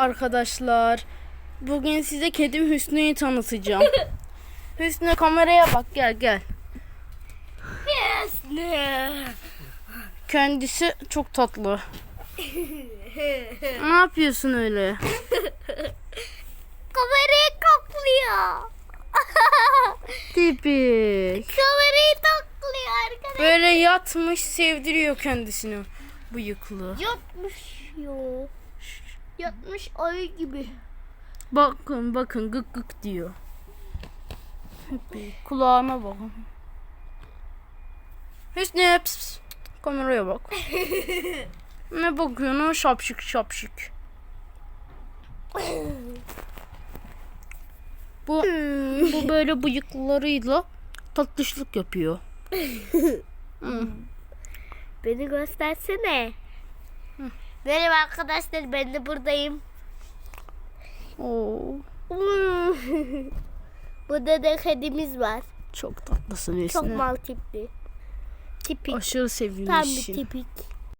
arkadaşlar. Bugün size kedim Hüsnü'yü tanıtacağım. Hüsnü kameraya bak gel gel. Ne? Kendisi çok tatlı. ne yapıyorsun öyle? Kamerayı kokluyor. Tipik. Kamerayı kokluyor arkadaşlar. Böyle yatmış sevdiriyor kendisini. Bıyıklı. Yatmış yo. Yatmış ayı gibi. Bakın bakın gık gık diyor. Kulağına bakın. Hüsnü pis. Kameraya bak. ne bakıyorsun şapşık şapşık. Bu bu böyle bıyıklarıyla tatlışlık yapıyor. Hı. Beni göstersene. Merhaba arkadaşlar ben de buradayım. Oo, Burada da kedimiz var. çok tatlısın Çok Hüsnü. mal tipli. Tipik. Aşırı Tam bir tipik.